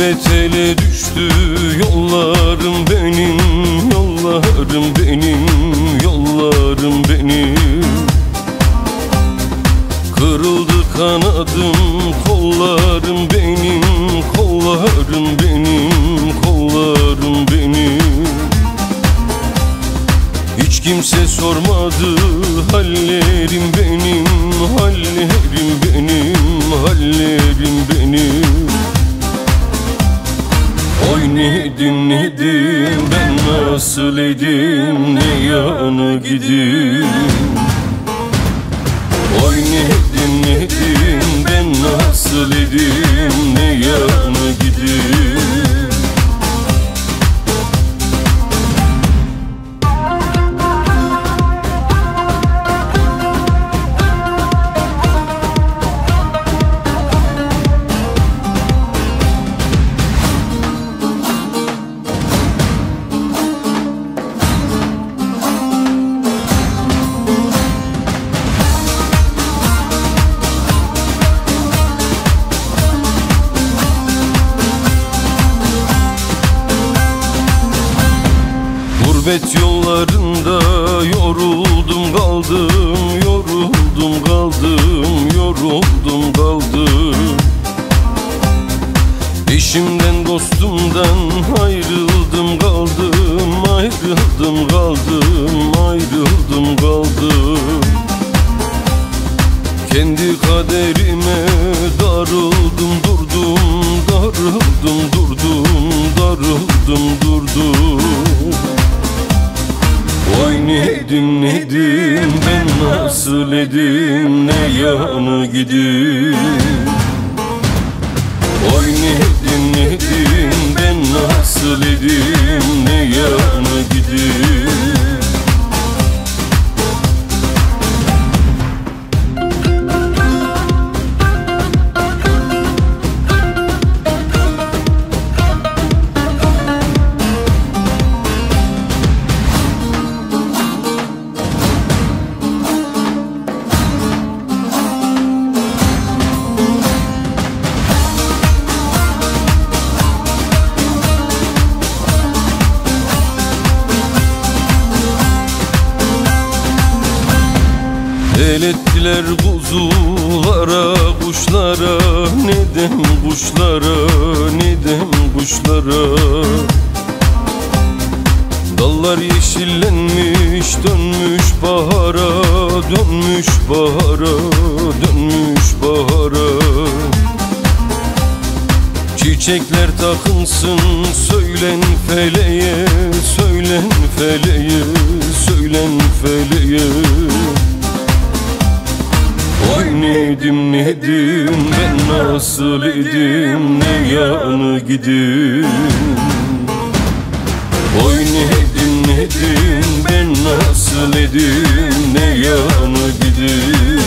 Gurbet ele düştü yollarım benim Yollarım benim, yollarım benim. Kırıldı kanadım, kollarım benim Kollarım benim, kollarım benim. Hiç kimse sormadı hallerim benim Hallerim benim, hallerim benim Oy nedim ben nasıl edim ne yana gidim Oy nedim ben nasıl edim ne yana Gurbet yollarında yoruldum kaldım Yoruldum kaldım, yoruldum kaldım. Eşimden dostumdan ayrıldım kaldım Ayrıldım kaldım, ayrıldım kaldım. Kendi kaderime darıldım durdum Darıldım durdum, darıldım durdum Oy nedim nedim ben nasıl edim ne yana gidim Oy nedim nedim ben nasıl edim ne yana gidim El ettiler kuzulara, kuşlara. Neden kuşlara, neden kuşlara? Dallar yeşillenmiş, dönmüş bahara Dönmüş bahara, dönmüş bahara. Çiçekler takınsın, söylen feleğe Söylen feleğe, söylen feleğe Oy nedim nedim ben nasıl edim ne yana gidim Oy nedim nedim ben nasıl edim ne yana gidim